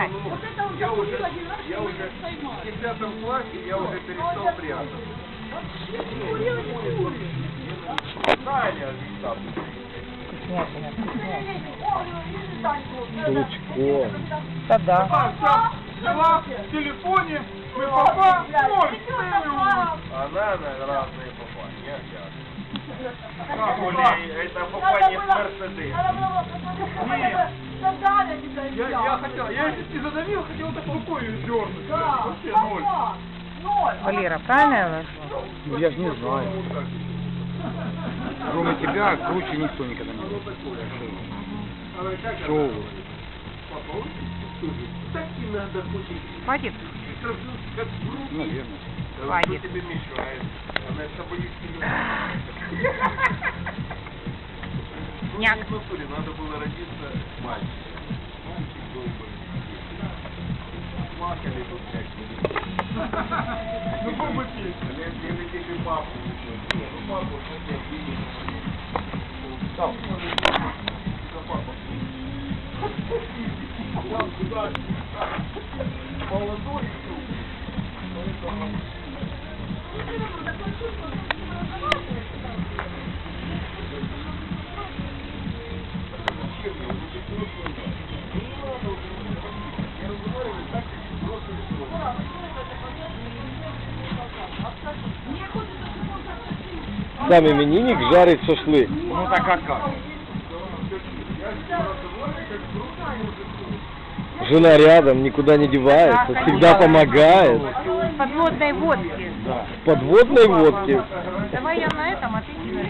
понять. Я уже, я уже в 10 классе я уже перестал прятаться. Таня, там. Вкуснятина, вкуснятина. Лучко. Да да. А, вся дела в телефоне, мы папа, ой, Она на разные папа, не я. Более, это папа не Мерседес. Я, я хотел, я если не задавил, хотел так рукой ее дернуть. Вообще ноль. Валера, правильно? Ну, Я же не знаю. Кроме тебя, круче никто никогда не был. Шоу. Так и надо худеть. Хватит? Как. Наверное. Хватит. тебе мешает? Она с тобой Няк. Натуре надо было родиться Ну, был бы пить. Или или тебе папу. Не, ну папу, ну ты видишь. Там. Да папа. Там куда? Молодой. Сам именинник жарит шашлык. Ну так а как? Жена рядом, никуда не девается, всегда помогает. Подводной водки. В подводной водке. Давай я на этом, а ты не.